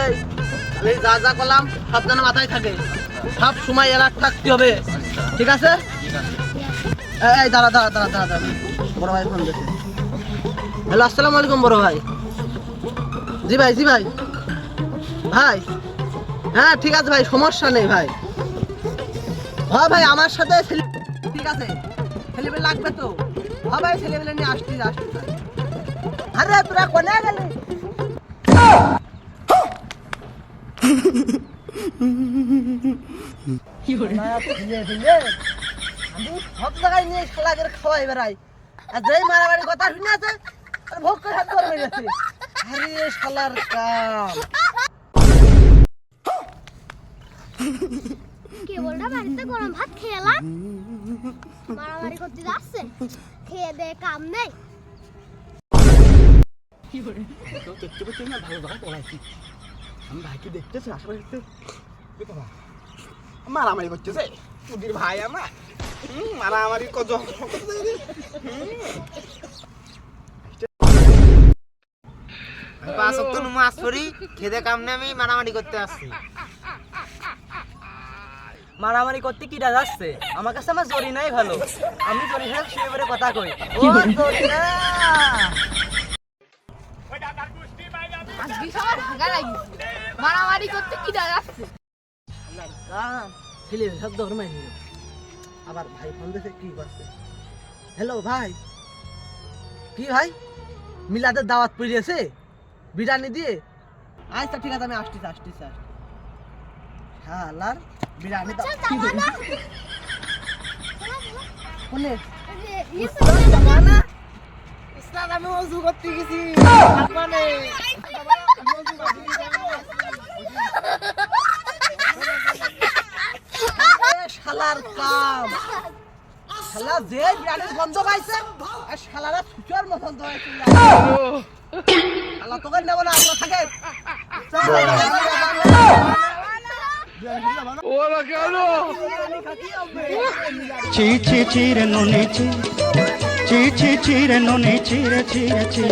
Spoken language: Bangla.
এই আমি যা যা করলাম সব যেন মাথায় থাকে। সব সময় এলাক থাকতে হবে। ঠিক আছে? এই, দাঁড়া দাঁড়া দাঁড়া দাঁড়া বড় ভাই ফোন দিচ্ছে। হ্যালো আসসালামু আলাইকুম বড় ভাই। জি ভাই জি ভাই। ভাই হ্যাঁ ঠিক আছে ভাই সমস্যা নেই ভাই। হ্যাঁ ভাই আমার সাথে ঠিক আছে। ছেলেমেয়ে লাগবে তো। হ্যাঁ ভাই ছেলেমেলে নিয়ে আসছি আসছি। আরে তোরা কোনে গেলি? আমি সব জায়গায় নিয়ে শালাদের খাওয়াই বেড়াই। আর যেই মারামারি কথা শুনে আছে ভোগ করে হাত ধরে গেছে আরে শালার কাম। কেবলটা বাড়িতে গরম ভাত খেলাম মারামারি করতে যাচ্ছে। খেয়ে দে কাম নেই। তো দেখতে পাচ্ছি না ভালো জায়গায় পড়াইছি। আমি ভাইকে দেখতেছি? আশেপাশে বাবা মারামারি ভাই আমার। মারামারি পাঁচ আমি মারামারি করতে আসছি। মারামারি করতে যাচ্ছে আমার কাছে আমার জরি নাই ভালো। আমি জরি সাথে শুয়ে পড়ে কথা কই। ও জরি না আজকে সবার মারামারি করতে কি যাচ্ছে কাম ছেলে সব ধর্মাই নিল। আবার ভাই ফোন কি করছে? হ্যালো ভাই। কি ভাই? মিলাদের দাওয়াত পড়িয়েছে বিরিয়ানি দিয়ে? আচ্ছা ঠিক আছে আমি আসতেছি আসতেছি আসতেছি। হ্যাঁ আল্লাহর বিরিয়ানি যাবা কোনে? ইসলাম আমি ওযু করতে গেছি। শালার কাম। শালা যে বিরিয়ানির গন্ধ পাইছে আর শালারা ফুচার মতন তো হয়েছে শালা তোকে নেব না আমরা থাকে। চি চি চিরে নুনে চি চি চি চিরে নুনে চিরে চিরে চি